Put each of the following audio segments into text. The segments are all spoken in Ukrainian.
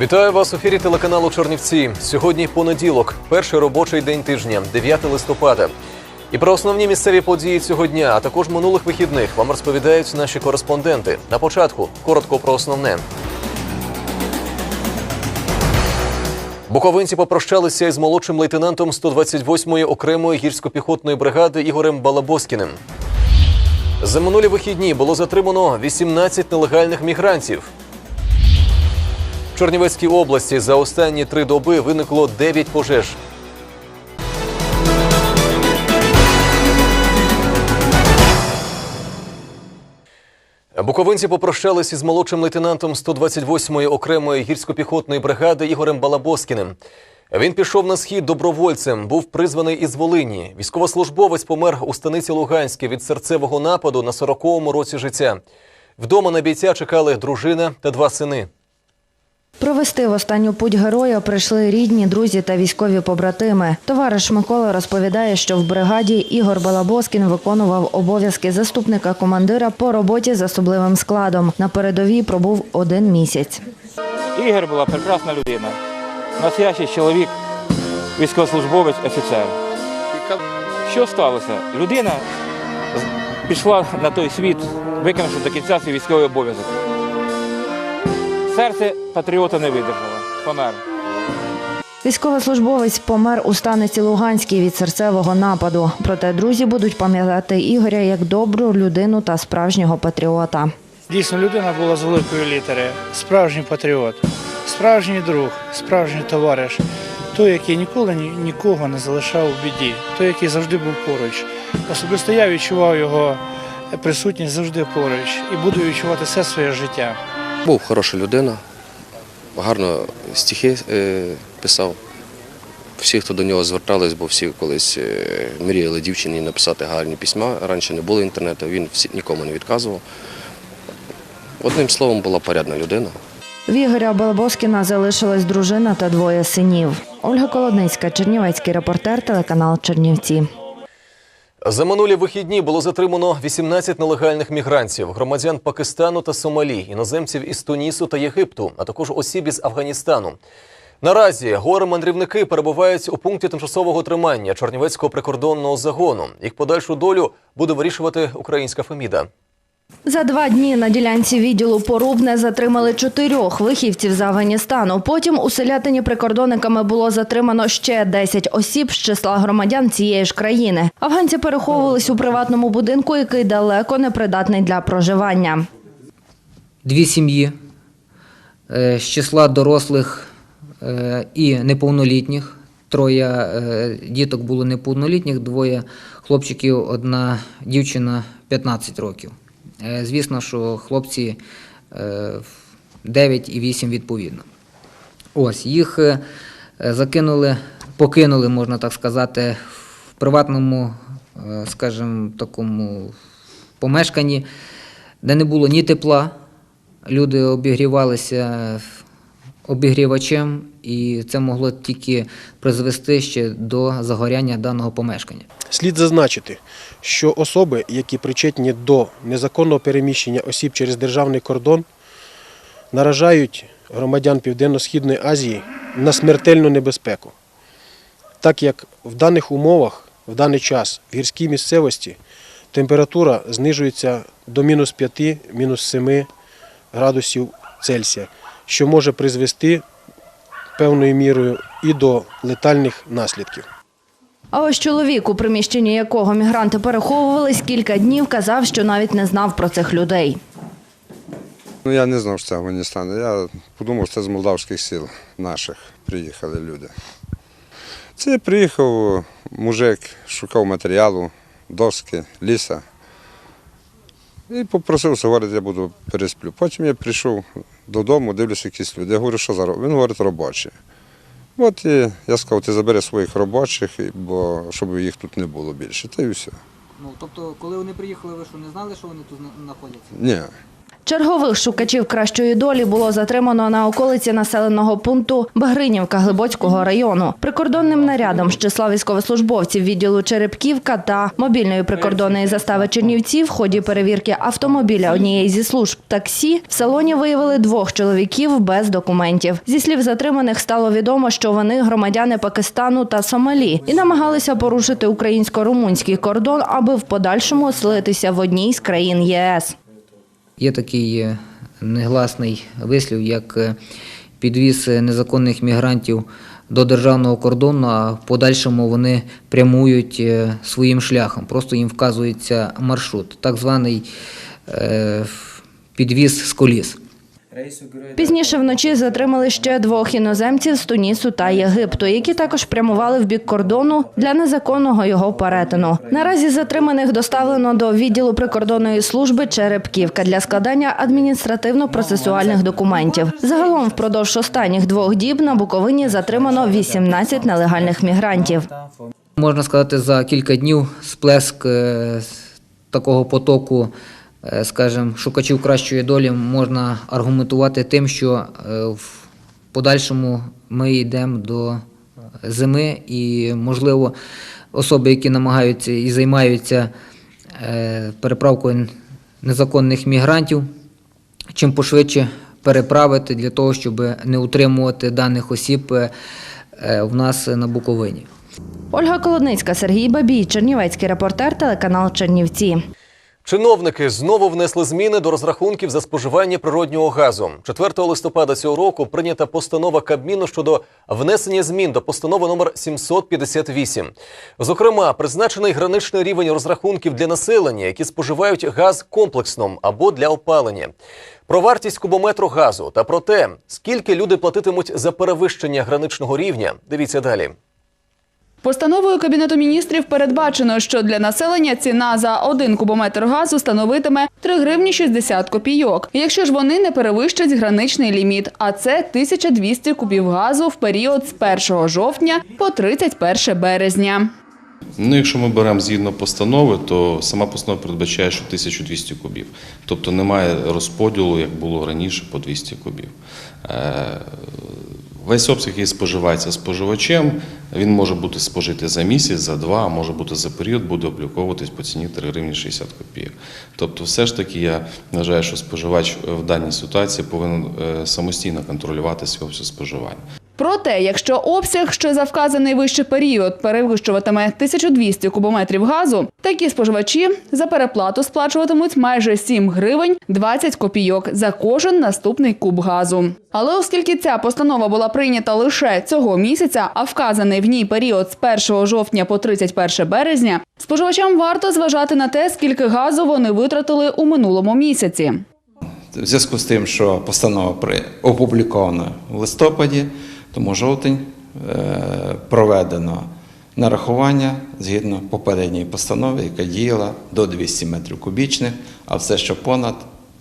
Вітаю вас у ефірі телеканалу Чернівці. Сьогодні понеділок, перший робочий день тижня, 9 листопада. І про основні місцеві події цього дня, а також минулих вихідних вам розповідають наші кореспонденти. На початку коротко про основне. Буковинці попрощалися із молодшим лейтенантом 128-ї окремої гірсько-піхотної бригади Ігорем Балабоскіним. За минулі вихідні було затримано 18 нелегальних мігрантів. В Чернівецькій області за останні три доби виникло 9 пожеж. Буковинці попрощались із молодшим лейтенантом 128-ї окремої гірсько-піхотної бригади Ігорем Балабоскіним. Він пішов на схід добровольцем, був призваний із Волині. Військовослужбовець помер у станиці Луганській від серцевого нападу на 40-му році життя. Вдома на бійця чекали дружина та два сини. Провести в останню путь героя прийшли рідні, друзі та військові побратими. Товариш Микола розповідає, що в бригаді Ігор Балабоскін виконував обов'язки заступника командира по роботі з особливим складом. На передовій пробув один місяць. Ігор була прекрасна людина. Настоящий чоловік, військовослужбовець, офіцер. Що сталося? Людина пішла на той світ, виконавши до кінця свій військовий обов'язок. Серце патріота не видержало. Помер. Військовослужбовець помер у станиці Луганській від серцевого нападу. Проте друзі будуть пам'ятати Ігоря як добру людину та справжнього патріота. Дійсно, людина була з великої літери, справжній патріот, справжній друг, справжній товариш, той, який ніколи нікого не залишав у біді, той, який завжди був поруч. Особисто я відчував його присутність завжди поруч і буду відчувати все своє життя. Був хороша людина, гарно стихи е, писав. Всі, хто до нього звертались, бо всі колись е, мріяли дівчині написати гарні письма. Раніше не було інтернету, він нікому не відказував. Одним словом, була порядна людина. В Ігоря Балабоскіна залишилась дружина та двоє синів. Ольга Колодницька, Чернівецький репортер, телеканал Чернівці. За минулі вихідні було затримано 18 нелегальних мігрантів, громадян Пакистану та Сомалі, іноземців із Тунісу та Єгипту, а також осіб із Афганістану. Наразі гори мандрівники перебувають у пункті тимчасового тримання Чорнівецького прикордонного загону. Їх подальшу долю буде вирішувати українська Феміда. За два дні на ділянці відділу Порубне затримали чотирьох вихівців з Афганістану. Потім у селятині прикордонниками було затримано ще 10 осіб з числа громадян цієї ж країни. Афганці переховувались у приватному будинку, який далеко не придатний для проживання. дві сім'ї е, з числа дорослих е, і неповнолітніх. Троє е, діток було неповнолітніх, двоє хлопчиків, одна дівчина 15 років. Е, Звісно, що хлопці е, 9 і 8 відповідно. Ось їх е, закинули, покинули, можна так сказати, в приватному, е, скажімо, такому помешканні, де не було ні тепла, люди обігрівалися обігрівачем, і це могло тільки призвести ще до загоряння даного помешкання. Слід зазначити, що особи, які причетні до незаконного переміщення осіб через державний кордон, наражають громадян Південно-Східної Азії на смертельну небезпеку, так як в даних умовах, в даний час в гірській місцевості температура знижується до мінус 5, мінус 7 градусів Цельсія, що може призвести певною мірою і до летальних наслідків. А ось чоловік, у приміщенні якого мігранти переховувались кілька днів, казав, що навіть не знав про цих людей. Ну, я не знав, що це Афганістан. Я подумав, що це з молдавських сіл наших приїхали люди. Це приїхав мужик, шукав матеріалу, доски, ліса. І попросився, говорить, я буду пересплю. Потім я прийшов додому, дивлюся якісь люди. Я говорю, що за ро-?» Він говорить, робочі. От і я сказав, ти забери своїх робочих, бо щоб їх тут не було більше. Та й все. Ну тобто, коли вони приїхали, ви що не знали, що вони тут знаходяться? Ні. Чергових шукачів кращої долі було затримано на околиці населеного пункту Багринівка Глибоцького району. Прикордонним нарядом з числа військовослужбовців відділу Черепківка та мобільної прикордонної застави Чернівці в ході перевірки автомобіля однієї зі служб таксі в салоні виявили двох чоловіків без документів. Зі слів затриманих стало відомо, що вони громадяни Пакистану та Сомалі і намагалися порушити українсько-румунський кордон, аби в подальшому оселитися в одній з країн ЄС. Є такий е, негласний вислів, як е, підвіз незаконних мігрантів до державного кордону, а в подальшому вони прямують е, своїм шляхом. Просто їм вказується маршрут, так званий підвіз з коліс. Пізніше вночі затримали ще двох іноземців з Тунісу та Єгипту, які також прямували в бік кордону для незаконного його перетину. Наразі затриманих доставлено до відділу прикордонної служби Черепківка для складання адміністративно-процесуальних документів. Загалом впродовж останніх двох діб на Буковині затримано 18 нелегальних мігрантів. Можна сказати, за кілька днів сплеск е, такого потоку, скажімо, шукачів кращої долі можна аргументувати тим, що е, в подальшому ми йдемо до зими, і, можливо, особи, які намагаються і займаються е, переправкою незаконних мігрантів, чим пошвидше переправити для того, щоб не утримувати даних осіб е, е, в нас на Буковині. Ольга Колодницька, Сергій Бабій, Чернівецький репортер, телеканал Чернівці. Чиновники знову внесли зміни до розрахунків за споживання природнього газу. 4 листопада цього року прийнята постанова Кабміну щодо внесення змін до постанови номер 758. Зокрема, призначений граничний рівень розрахунків для населення, які споживають газ комплексно або для опалення. Про вартість кубометру газу та про те, скільки люди платитимуть за перевищення граничного рівня. Дивіться далі. Постановою Кабінету міністрів передбачено, що для населення ціна за один кубометр газу становитиме 3 гривні 60 копійок, якщо ж вони не перевищать граничний ліміт, а це 1200 кубів газу в період з 1 жовтня по 31 березня. Ну, якщо ми беремо згідно постанови, то сама постанова передбачає, що 1200 кубів. Тобто немає розподілу, як було раніше, по 200 кубів. Весь обсяг, який споживається споживачем, він може бути спожити за місяць, за два, а може бути за період, буде обліковуватись по ціні 3 гривні 60 копійок. Тобто, все ж таки, я вважаю, що споживач в даній ситуації повинен е, самостійно контролювати свій обсяг споживання. Проте, якщо обсяг, що за вказаний вище період, перевищуватиме 1200 кубометрів газу, такі споживачі за переплату сплачуватимуть майже 7 гривень 20 копійок за кожен наступний куб газу. Але оскільки ця постанова була прийнята лише цього місяця, а вказаний в ній період з 1 жовтня по 31 березня, споживачам варто зважати на те, скільки газу вони витратили у минулому місяці. В зв'язку з тим, що постанова опублікована в листопаді, тому жовтень е, проведено нарахування згідно попередньої постанови, яка діяла до 200 метрів кубічних, а все, що понад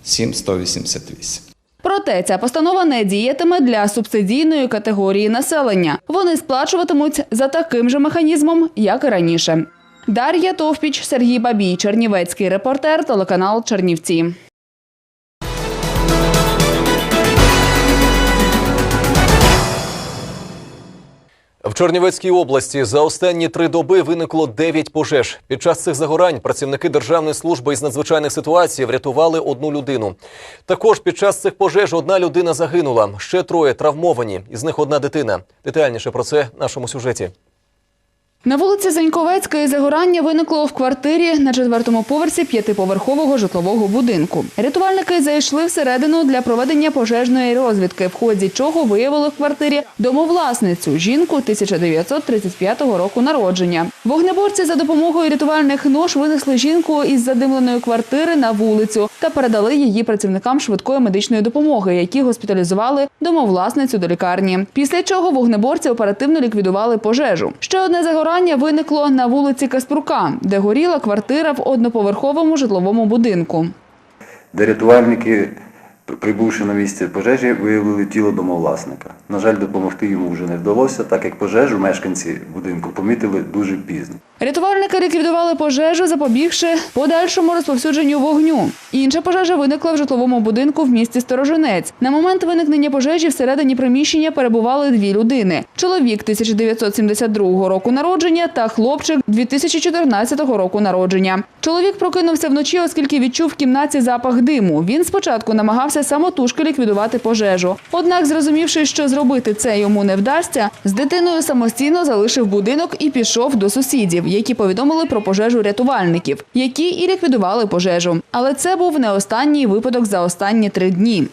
7,188. Проте ця постанова не діятиме для субсидійної категорії населення. Вони сплачуватимуть за таким же механізмом, як і раніше. Дар'я Товпіч, Сергій Бабій, Чернівецький репортер, телеканал Чернівці. В Чернівецькій області за останні три доби виникло 9 пожеж. Під час цих загорань працівники Державної служби із надзвичайних ситуацій врятували одну людину. Також під час цих пожеж одна людина загинула, ще троє травмовані, із них одна дитина. Детальніше про це в нашому сюжеті. На вулиці Заньковецької загорання виникло в квартирі на четвертому поверсі п'ятиповерхового житлового будинку. Рятувальники зайшли всередину для проведення пожежної розвідки, в ході чого виявили в квартирі домовласницю жінку 1935 року народження. Вогнеборці за допомогою рятувальних нож винесли жінку із задимленої квартири на вулицю та передали її працівникам швидкої медичної допомоги, які госпіталізували домовласницю до лікарні. Після чого вогнеборці оперативно ліквідували пожежу. Ще одне загорання виникло на вулиці Каспрука, де горіла квартира в одноповерховому житловому будинку. де рятувальники Прибувши на місце пожежі, виявили тіло домовласника. На жаль, допомогти йому вже не вдалося, так як пожежу мешканці будинку помітили дуже пізно. Рятувальники ліквідували пожежу, запобігши подальшому розповсюдженню вогню. Інша пожежа виникла в житловому будинку в місті Сторожинець. На момент виникнення пожежі всередині приміщення перебували дві людини: чоловік 1972 року народження та хлопчик 2014 року народження. Чоловік прокинувся вночі, оскільки відчув в кімнаті запах диму. Він спочатку намагався самотужки ліквідувати пожежу. Однак, зрозумівши, що зробити це йому не вдасться, з дитиною самостійно залишив будинок і пішов до сусідів, які повідомили про пожежу рятувальників, які і ліквідували пожежу. Але це був не останній випадок за останні три дні.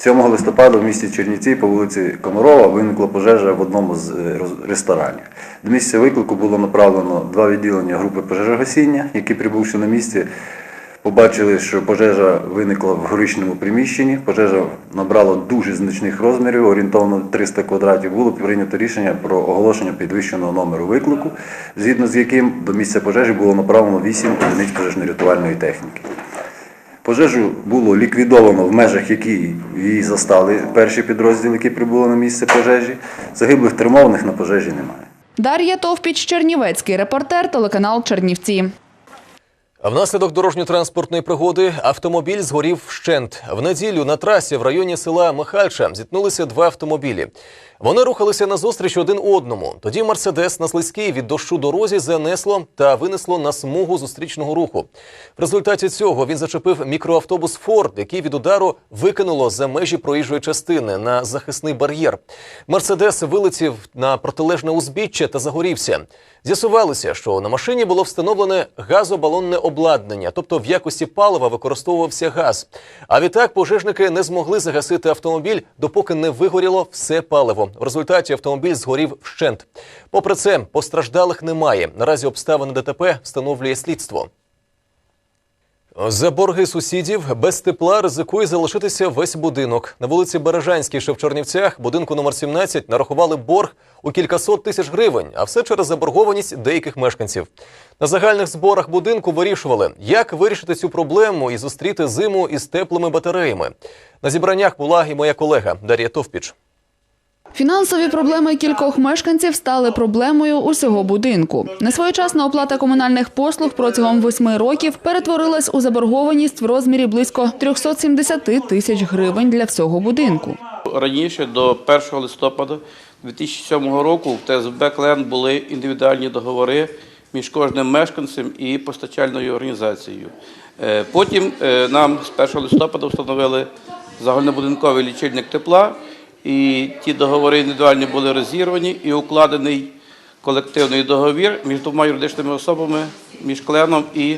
7 листопада в місті Чернівці по вулиці Комарова виникла пожежа в одному з е, ресторанів. До місця виклику було направлено два відділення групи пожежогасіння, які, прибувши на місце, побачили, що пожежа виникла в горичному приміщенні. Пожежа набрала дуже значних розмірів, орієнтовно 300 квадратів. Було прийнято рішення про оголошення підвищеного номеру виклику, згідно з яким до місця пожежі було направлено 8 одиниць пожежно-рятувальної техніки. Пожежу було ліквідовано в межах, які її застали перші підрозділи, які прибули на місце пожежі. Загиблих травмованих на пожежі немає. Дар'я Товпіч, Чернівецький репортер, телеканал Чернівці. Внаслідок дорожньо-транспортної пригоди автомобіль згорів вщент. В неділю на трасі в районі села Михальча зіткнулися два автомобілі. Вони рухалися назустріч один одному. Тоді Мерседес на слизькій від дощу дорозі занесло та винесло на смугу зустрічного руху. В результаті цього він зачепив мікроавтобус Форд, який від удару викинуло за межі проїжджої частини на захисний бар'єр. Мерседес вилетів на протилежне узбіччя та загорівся. З'ясувалося, що на машині було встановлене газобалонне обладнання, тобто в якості палива використовувався газ. А відтак пожежники не змогли загасити автомобіль, допоки не вигоріло все паливо. В результаті автомобіль згорів вщент. Попри це, постраждалих немає. Наразі обставини ДТП встановлює слідство. За борги сусідів без тепла ризикує залишитися весь будинок. На вулиці Бережанській, що в Чернівцях, будинку номер 17, нарахували борг у кількасот тисяч гривень, а все через заборгованість деяких мешканців. На загальних зборах будинку вирішували, як вирішити цю проблему і зустріти зиму із теплими батареями. На зібраннях була і моя колега Дар'я Товпіч. Фінансові проблеми кількох мешканців стали проблемою усього будинку. Несвоєчасна оплата комунальних послуг протягом восьми років перетворилась у заборгованість в розмірі близько 370 тисяч гривень для всього будинку. Раніше, до 1 листопада 2007 року, в ТСБ «Клен» були індивідуальні договори між кожним мешканцем і постачальною організацією. Е, Потім е, нам з 1 листопада встановили загальнобудинковий лічильник тепла, і ті договори індивідуальні були розірвані і укладений колективний договір між двома юридичними особами, між кленом і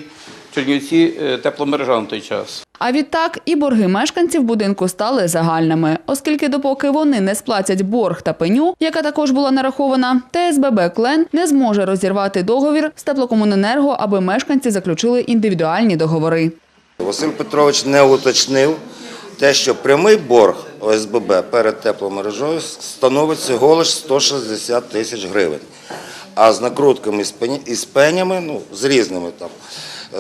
Чернівці е, тепломережа на той час. А відтак і борги мешканців будинку стали загальними, оскільки допоки вони не сплатять борг та пеню, яка також була нарахована, ТСББ «Клен» не зможе розірвати договір з теплокомуненерго, аби мешканці заключили індивідуальні договори. Василь Петрович не уточнив те, що прямий борг ОСББ перед тепломережою становить всього лише 160 тисяч гривень, а з накрутками і з пенями, ну, з різними там,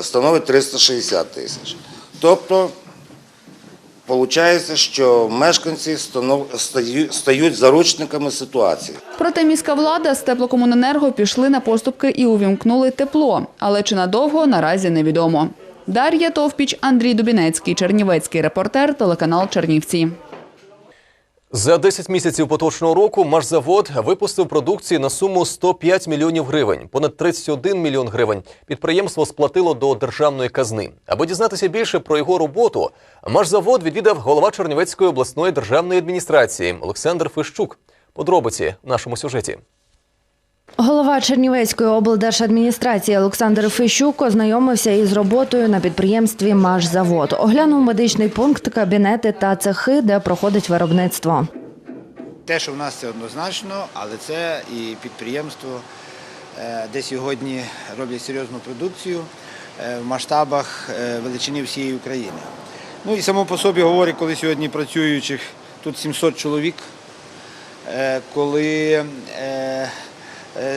становить 360 тисяч. Тобто, виходить, що мешканці стають заручниками ситуації. Проте міська влада з теплокомуненерго пішли на поступки і увімкнули тепло, але чи надовго наразі невідомо. Дар'я Товпіч, Андрій Дубінецький, Чернівецький репортер, телеканал Чернівці. За 10 місяців поточного року Машзавод випустив продукції на суму 105 мільйонів гривень. Понад 31 мільйон гривень підприємство сплатило до державної казни. Аби дізнатися більше про його роботу, Машзавод відвідав голова Чернівецької обласної державної адміністрації Олександр Фищук. Подробиці в нашому сюжеті. Голова Чернівецької облдержадміністрації Олександр Фищук ознайомився із роботою на підприємстві «Машзавод». Оглянув медичний пункт, кабінети та цехи, де проходить виробництво. Те, що в нас це однозначно, але це і підприємство, е, де сьогодні роблять серйозну продукцію е, в масштабах е, величини всієї України. Ну і само по собі говорить, коли сьогодні працюючих тут 700 чоловік, коли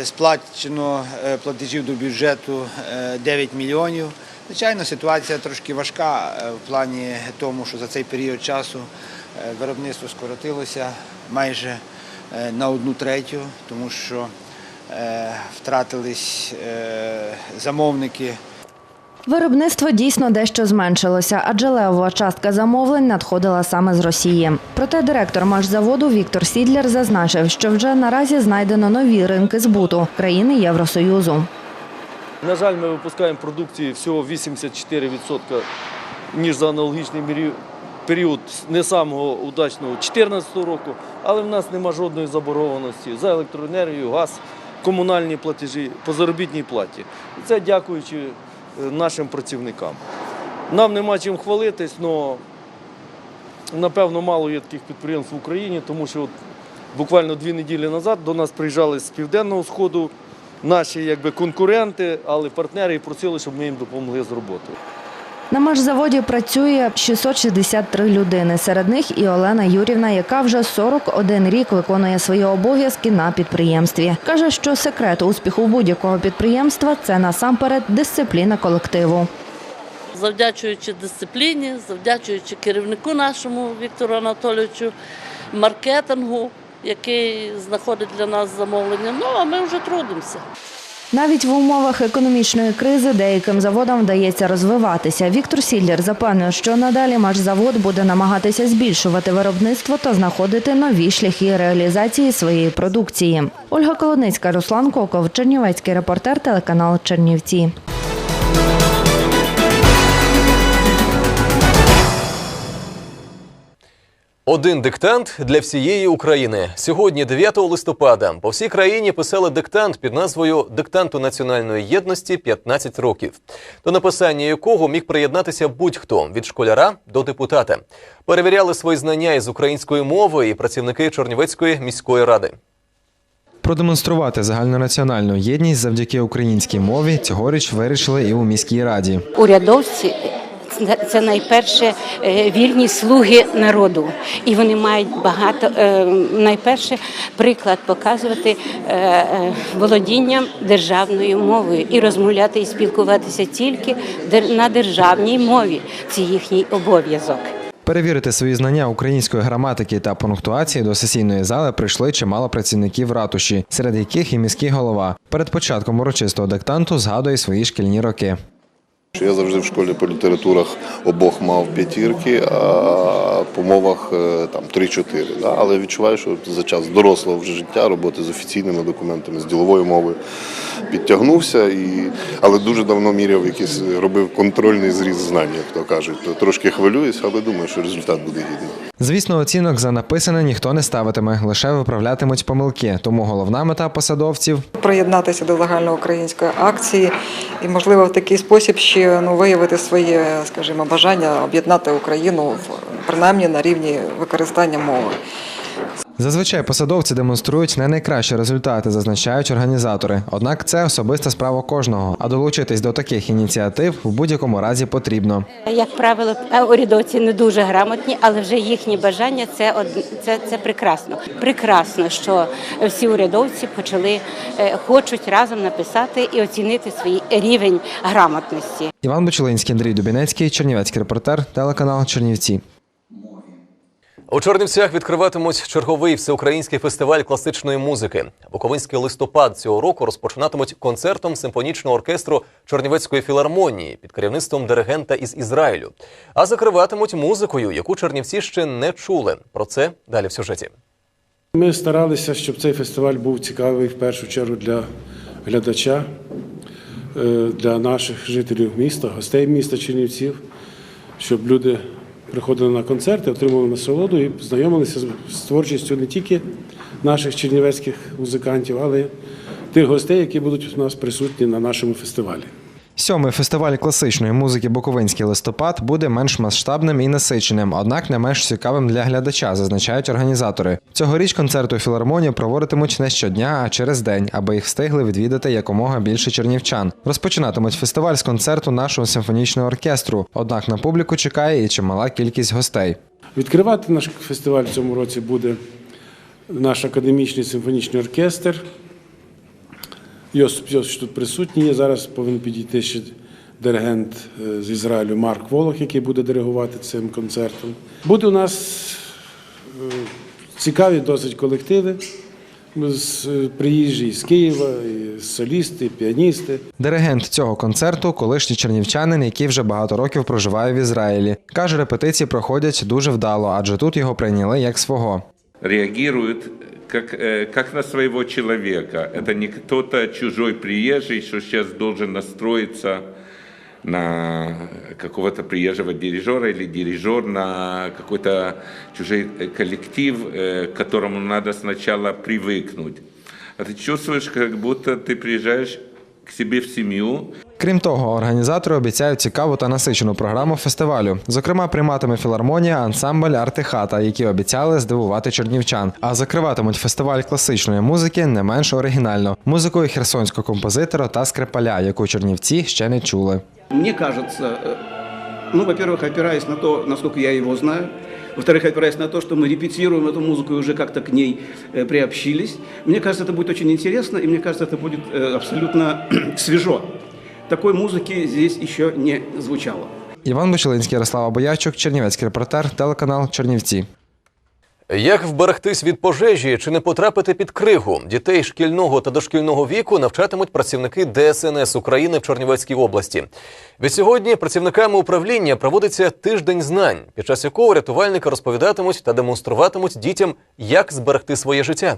сплачено е, платежів до бюджету е, 9 мільйонів, Звичайно, ситуація трошки важка е, в плані тому, що за цей період часу е, виробництво скоротилося майже е, на одну третю, тому що е, втратились е, замовники. Виробництво дійсно дещо зменшилося, адже левова частка замовлень надходила саме з Росії. Проте директор машзаводу Віктор Сідлер зазначив, що вже наразі знайдено нові ринки збуту країни Євросоюзу. На жаль, ми випускаємо продукції всього 84%, ніж за аналогічний період не самого удачного 2014 року, але в нас нема жодної заборгованості за електроенергію, газ, комунальні платежі по заробітній платі. І це дякуючи нашим працівникам. Нам нема чим хвалитись, але напевно мало є таких підприємств в Україні, тому що буквально дві неділі назад до нас приїжджали з південного сходу наші конкуренти, але партнери і просили, щоб ми їм допомогли з роботою. На машзаводі працює 663 людини. Серед них і Олена Юрівна, яка вже 41 рік виконує свої обов'язки на підприємстві. Каже, що секрет успіху будь-якого підприємства це насамперед дисципліна колективу. завдячуючи дисципліні, завдячуючи керівнику нашому Віктору Анатолійовичу, маркетингу, який знаходить для нас замовлення. Ну а ми вже трудимося. Навіть в умовах економічної кризи деяким заводам вдається розвиватися. Віктор Сіллер запевнює, що надалі машзавод буде намагатися збільшувати виробництво та знаходити нові шляхи реалізації своєї продукції. Ольга Колодницька, Руслан Коков, Чернівецький репортер, телеканал Чернівці. Один диктант для всієї України. Сьогодні, 9 листопада, по всій країні писали диктант під назвою Диктанту національної єдності 15 років, до написання якого міг приєднатися будь-хто від школяра до депутата. Перевіряли свої знання із української мови і працівники Чернівецької міської ради. Продемонструвати загальнонаціональну єдність завдяки українській мові цьогоріч вирішили і у міській раді. Урядовці це- найперше е, вірні слуги народу, і вони мають багато е, найперше приклад показувати е, володінням державною мовою і розмовляти і спілкуватися тільки на державній мові. Це їхній обов'язок. Перевірити свої знання української граматики та пунктуації до сесійної зали прийшли чимало працівників ратуші, серед яких і міський голова. Перед початком урочистого диктанту згадує свої шкільні роки. Я завжди в школі по літературах обох мав п'ятірки, а по мовах е, там 3-4. Да? Але відчуваю, що за час дорослого вже життя, роботи з офіційними документами, з діловою мовою підтягнувся, і... але дуже давно міряв якийсь, робив контрольний зріз знань, як то кажуть. Трошки хвилююсь, але думаю, що результат буде гідний. Звісно, оцінок за написане ніхто не ставитиме, лише виправлятимуть помилки. Тому головна мета посадовців приєднатися до загальноукраїнської акції і, можливо, в такий спосіб ще ну, виявити своє, скажімо, бажання об'єднати Україну принаймні на рівні використання мови. Зазвичай посадовці демонструють не найкращі результати, зазначають організатори. Однак це особиста справа кожного, а долучитись до таких ініціатив в будь-якому разі потрібно. Як правило, е, урядовці не дуже грамотні, але вже їхні бажання це це, це прекрасно. Прекрасно, що всі урядовці почали е, хочуть разом написати і оцінити свій рівень грамотності. Іван Бочелинський, Андрій Дубінецький, Чернівецький репортер, телеканал Чернівці. У Чернівцях відкриватимуть черговий всеукраїнський фестиваль класичної музики. Буковинський листопад цього року розпочинатимуть концертом симфонічного оркестру Чернівецької філармонії під керівництвом диригента із Ізраїлю. А закриватимуть музикою, яку чернівці ще не чули. Про це далі в сюжеті. Ми старалися, щоб цей фестиваль був цікавий в першу чергу для глядача, е, для наших жителів міста, гостей міста Чернівців, щоб люди приходили на концерти, отримували насолоду і знайомилися з- з творчістю не тільки наших чернівецьких музикантів, але й тих гостей, які будуть у нас присутні на нашому фестивалі. Сьомий фестиваль класичної музики Буковинський листопад буде менш масштабним і насиченим, однак не менш цікавим для глядача, зазначають організатори. Цьогоріч концерти у філармонії проводитимуть не щодня, а через день, аби їх встигли відвідати якомога більше чернівчан. Розпочинатимуть фестиваль з концерту нашого симфонічного оркестру. Однак на публіку чекає і чимала кількість гостей. Відкривати наш фестиваль в цьому році буде наш академічний симфонічний оркестр. Йосип Йосипович тут присутній. є. Зараз повинен підійти ще диригент е, з Ізраїлю Марк Волох, який буде диригувати цим концертом. Буде у нас е, цікаві досить колективи. З е, приїжджі з Києва, і солісти, і піаністи. Диригент цього концерту колишній чернівчанин, який вже багато років проживає в Ізраїлі. Каже, репетиції проходять дуже вдало, адже тут його прийняли як свого. реагирует как, э, как на своего человека. Это не кто-то чужой приезжий, что сейчас должен настроиться на какого-то приезжего дирижера или дирижер на какой-то чужой э, коллектив, э, к которому надо сначала привыкнуть. А ты чувствуешь, как будто ты приезжаешь к себе в сім'ю. Крім того, організатори обіцяють цікаву та насичену програму фестивалю. Зокрема, прийматиме філармонія, ансамбль Артихата, які обіцяли здивувати чернівчан. А закриватимуть фестиваль класичної музики не менш оригінально музикою херсонського композитора та скрипаля, яку чернівці ще не чули. Мені кажется, э, ну, во-первых, опираясь на то, насколько я его знаю, во-вторых, опираясь на то, что мы репетируем эту музыку и уже как-то к ней э, приобщились, мне кажется, это будет очень интересно, и мне кажется, это будет э, абсолютно свежо. Такой музыки здесь еще не звучало. Іван Бочелинський, Ярослава Боячук, Чернівецький репортер, телеканал Чернівці. Як вберегтись від пожежі чи не потрапити під кригу? Дітей шкільного та дошкільного віку навчатимуть працівники ДСНС України в Чернівецькій області. Від сьогодні працівниками управління проводиться тиждень знань, під час якого рятувальники розповідатимуть та демонструватимуть дітям, як зберегти своє життя.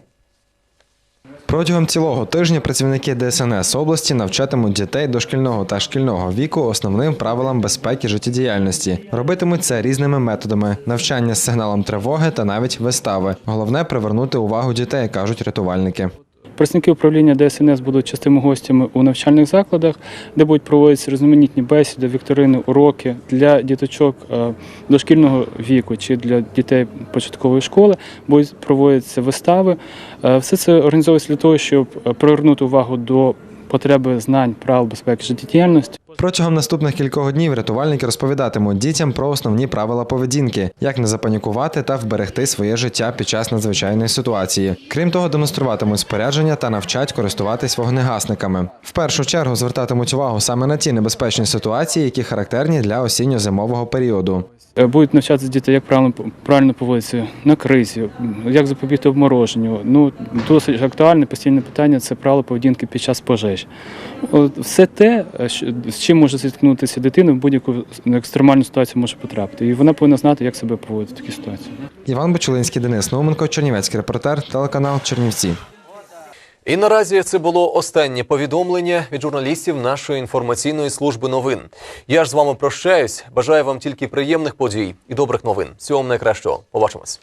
Протягом цілого тижня працівники ДСНС області навчатимуть дітей дошкільного та шкільного віку основним правилам безпеки життєдіяльності. Робитимуть це різними методами: навчання з сигналом тривоги та навіть вистави. Головне привернути увагу дітей, кажуть рятувальники. Працівники управління ДСНС будуть частими гостями у навчальних закладах, де будуть проводитися різноманітні бесіди, вікторини, уроки для діточок е, дошкільного віку чи для дітей початкової школи. Будуть проводитися вистави. Е, Все це організовується для того, щоб е, привернути увагу до потреби знань правил безпеки життєдіяльності. Протягом наступних кількох днів рятувальники розповідатимуть дітям про основні правила поведінки, як не запанікувати та вберегти своє життя під час надзвичайної ситуації. Крім того, демонструватимуть спорядження та навчать користуватись вогнегасниками. В першу чергу звертатимуть увагу саме на ті небезпечні ситуації, які характерні для осінньо-зимового періоду. Будуть навчатися діти, як правильно правильно поводитися на кризі, як запобігти обмороженню. Ну досить актуальне постійне питання це правила поведінки під час пожежі. От Все те, з чим може зіткнутися дитина в будь-яку екстремальну ситуацію може потрапити. І вона повинна знати, як себе поводити в такій ситуації. Іван Бочулинський, Денис Науменко, Чернівецький репортер, телеканал Чернівці. І наразі це було останнє повідомлення від журналістів нашої інформаційної служби новин. Я ж з вами прощаюсь. Бажаю вам тільки приємних подій і добрих новин. Всього вам найкращого. Побачимось.